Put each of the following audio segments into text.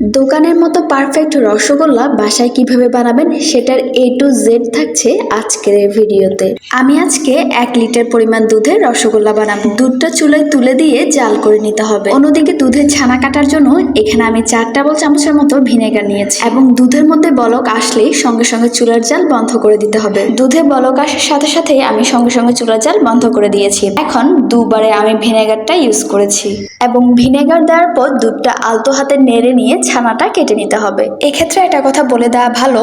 দোকানের মতো পারফেক্ট রসগোল্লা বাসায় কীভাবে বানাবেন সেটার এ টু জেড থাকছে আজকের ভিডিওতে। আমি আজকে এক লিটার পরিমাণ দুধের রসগোল্লা বানাবো। দুধটা চুলায় তুলে দিয়ে জাল করে নিতে হবে। অন্যদিকে দুধের ছানা কাটার জন্য এখানে আমি চার টেবিল চামচের মতো ভিনেগার নিয়েছি এবং দুধের মধ্যে বলক আসলেই সঙ্গে সঙ্গে চুলার জাল বন্ধ করে দিতে হবে। দুধে বলক আসার সাথে সাথে আমি সঙ্গে সঙ্গে চুলার জাল বন্ধ করে দিয়েছি। এখন দুবারে আমি ভিনেগারটা ইউজ করেছি। এবং ভিনেগার দেওয়ার পর দুধটা আলতো হাতে নেড়ে নিয়ে ছানাটা কেটে নিতে হবে। এক্ষেত্রে একটা কথা বলে দেওয়া ভালো,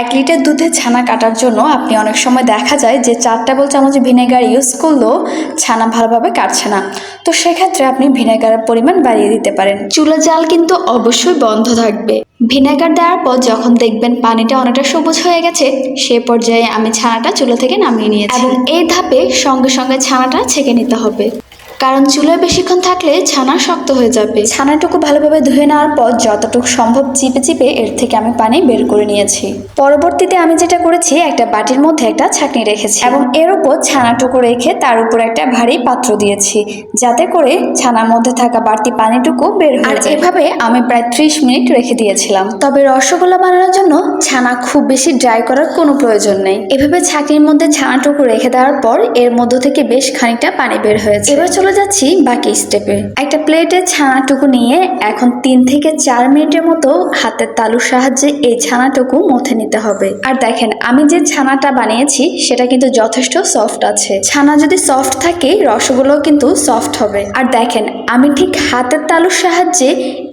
এক লিটার দুধে ছানা কাটার জন্য আপনি অনেক সময় দেখা যায় যে চার টেবিল চামচ ভিনেগার ইউজ করলেও ছানা ভালোভাবে কাটছে না। তো সেক্ষেত্রে আপনি ভিনেগারের পরিমাণ বাড়িয়ে দিতে পারেন। চুলা জাল কিন্তু অবশ্যই বন্ধ থাকবে। ভিনেগার দেওয়ার পর যখন দেখবেন পানিটা অনেকটা সবুজ হয়ে গেছে, সে পর্যায়ে আমি ছানাটা চুলো থেকে নামিয়ে নিয়েছি। এবং এই ধাপে সঙ্গে সঙ্গে ছানাটা ছেঁকে নিতে হবে। কারণ চুলায় বেশিক্ষণ থাকলে ছানা শক্ত হয়ে যাবে। ছানাটুকু ভালোভাবে ধুয়ে নেওয়ার পর যতটুকু সম্ভব চিপে চিপে এর থেকে আমি পানি বের করে নিয়েছি। পরবর্তীতে আমি যেটা করেছি একটা বাটির মধ্যে একটা ছাঁকনি রেখেছি এবং এর উপর ছানাটুকু রেখে তার উপর একটা ভারী পাত্র দিয়েছি যাতে করে ছানার মধ্যে থাকা বাড়তি পানিটুকু বের হয়ে যায়। এভাবে আমি প্রায় ত্রিশ মিনিট রেখে দিয়েছিলাম। তবে রসগোল্লা বানানোর জন্য ছানা খুব বেশি ড্রাই করার কোনো প্রয়োজন নেই। এভাবে ছাঁকনির মধ্যে ছানাটুকু রেখে দেওয়ার পর এর মধ্য থেকে বেশ খানিকটা পানি বের হয়েছে। এবার চলে যাচ্ছি বাকি স্টেপে একটা প্লেটে ছানাটুকু নিয়ে এখন তিন থেকে চার মিনিটের মতো হাতের তালুর সাহায্যে এই ছানাটুকু মথে নিতে হবে। আর দেখেন, আমি যে ছানাটা বানিয়েছি, সেটা কিন্তু যথেষ্ট সফট আছে। ছানা যদি সফট থাকে, রসগোল্লাও কিন্তু সফট হবে। আর দেখেন, আমি ঠিক হাতের তালুর সাহায্যে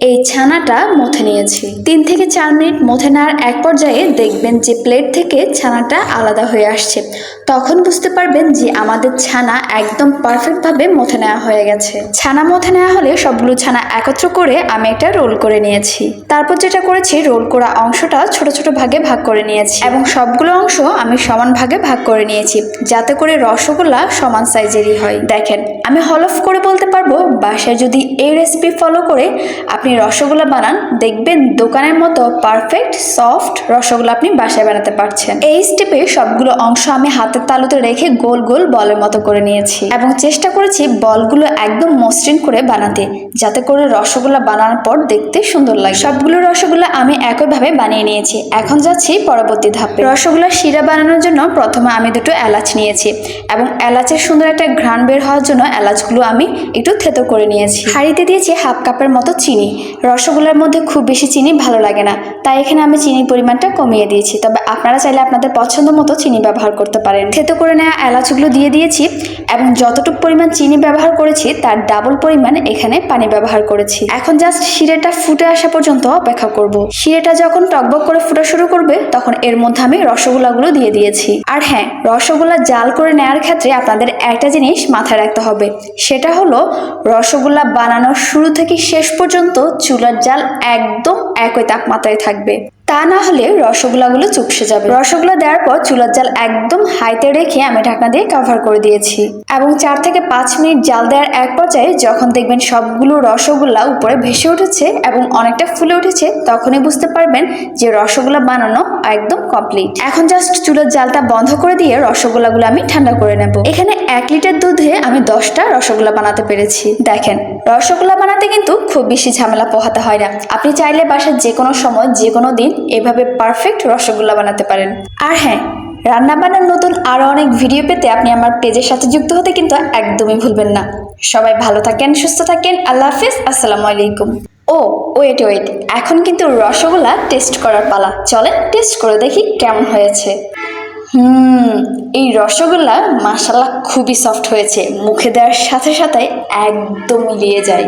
এই ছানাটা মথে নিয়েছি। তিন থেকে চার মিনিট মথে নেওয়ার এক পর্যায়ে দেখবেন যে প্লেট থেকে ছানাটা আলাদা হয়ে আসছে। তখন বুঝতে পারবেন যে আমাদের ছানা একদম পারফেক্টভাবে মথে নেওয়া হয়ে গেছে। ছানা মধ্যে নেওয়া হলে সবগুলো ছানা একত্র করে আমি একটা রোল করে নিয়েছি। তারপর যেটা করেছি, রোল করা অংশটা ছোট ছোট ভাগে ভাগ করে নিয়েছি এবং সবগুলো অংশ আমি সমান ভাগে ভাগ করে নিয়েছি, যাতে করে রসগোল্লা সমান সাইজেরই হয়। দেখেন, আমি হলফ করে বলতে পারব, বাসায় যদি এই রেসিপি ফলো করে আপনি রসগোল্লা বানান, দেখবেন দোকানের মতো পারফেক্ট সফট রসগোল্লা আপনি বাসায় বানাতে পারছেন। এই স্টেপে সবগুলো অংশ আমি হাতের তালুতে রেখে গোল গোল বলের মতো করে নিয়েছি এবং চেষ্টা করেছি বলগুলো একদম মসৃণ করে বানাতে, যাতে করে রসগোল্লা বানানোর পর দেখতে সুন্দর লাগে। সবগুলো রসগোল্লা আমি একইভাবে বানিয়ে নিয়েছি। এখন যাচ্ছি পরবর্তী ধাপে। রসগোল্লার শিরা বানানোর জন্য প্রথমে আমি দুটো এলাচ নিয়েছি এবং এলাচের সুন্দর একটা ঘ্রাণ বের হওয়ার জন্য এলাচগুলো আমি একটু থেতো করে নিয়েছি। হাঁড়িতে দিয়েছি হাফ কাপের মতো চিনি। রসগোল্লার মধ্যে খুব বেশি চিনি ভালো লাগে না, তাই এখানে আমি চিনির পরিমাণটা কমিয়ে দিয়েছি। তবে আপনারা চাইলে আপনাদের পছন্দ মতো চিনি ব্যবহার করতে পারেন। থেতো করে নেওয়া এলাচগুলো দিয়ে দিয়েছি এবং যতটুকু পরিমাণ চিনি ব্যবহার করেছি, তার ডাবল পরিমাণ এখানে পানি ব্যবহার করেছি। এখন জাস্ট শিরেটা ফুটে আসা পর্যন্ত অপেক্ষা করব। শিরেটা যখন টকবক করে ফুটা শুরু করবে, তখন এর মধ্যে আমি রসগোল্লাগুলো দিয়ে দিয়েছি। আর হ্যাঁ রসগোল্লা জাল করে নেওয়ার ক্ষেত্রে আপনাদের একটা জিনিস মাথায় রাখতে হবে। সেটা হলো, রসগোল্লা বানানোর শুরু থেকে শেষ পর্যন্ত চুলার জাল একদম একই তাপমাত্রায় থাকবে। তা না হলে রসগোল্লাগুলো চুপসে যাবে। রসগোল্লা দেওয়ার পর চুলার জাল একদম হাইতে রেখে আমি ঢাকনা দিয়ে কভার করে দিয়েছি। এবং চার থেকে পাঁচ মিনিট জাল দেওয়ার এক পর্যায়ে যখন দেখবেন সবগুলো রসগোল্লা উপরে ভেসে উঠেছে এবং অনেকটা ফুলে উঠেছে, তখনই বুঝতে পারবেন যে রসগোল্লা বানানো একদম কমপ্লিট এখন জাস্ট চুলার জালটা বন্ধ করে দিয়ে রসগোল্লাগুলো আমি ঠান্ডা করে নেব। এখানে এক লিটার দুধে আমি দশটা রসগোল্লা বানাতে পেরেছি। দেখেন, রসগোল্লা বানাতে কিন্তু খুব বেশি ঝামেলা পোহাতে হয় না। আপনি চাইলে বাসার যে কোনো সময় যে কোনো দিন এভাবে পারফেক্ট রসগোল্লা বানাতে পারেন। আর হ্যাঁ রান্না বান্নার নতুন আরও অনেক ভিডিও পেতে আপনি আমার পেজের সাথে যুক্ত হতে কিন্তু একদমই ভুলবেন না। সবাই ভালো থাকেন, সুস্থ থাকেন। আল্লাহ হাফিজ, আসসালামু আলাইকুম। ও ওয়েট ওয়েট এখন কিন্তু রসগোল্লা টেস্ট করার পালা। চলেন টেস্ট করে দেখি কেমন হয়েছে। হুম এই রসগোল্লা মাসাল্লা খুবই সফট হয়েছে। মুখে দেওয়ার সাথে সাথে একদম মিলিয়ে যায়।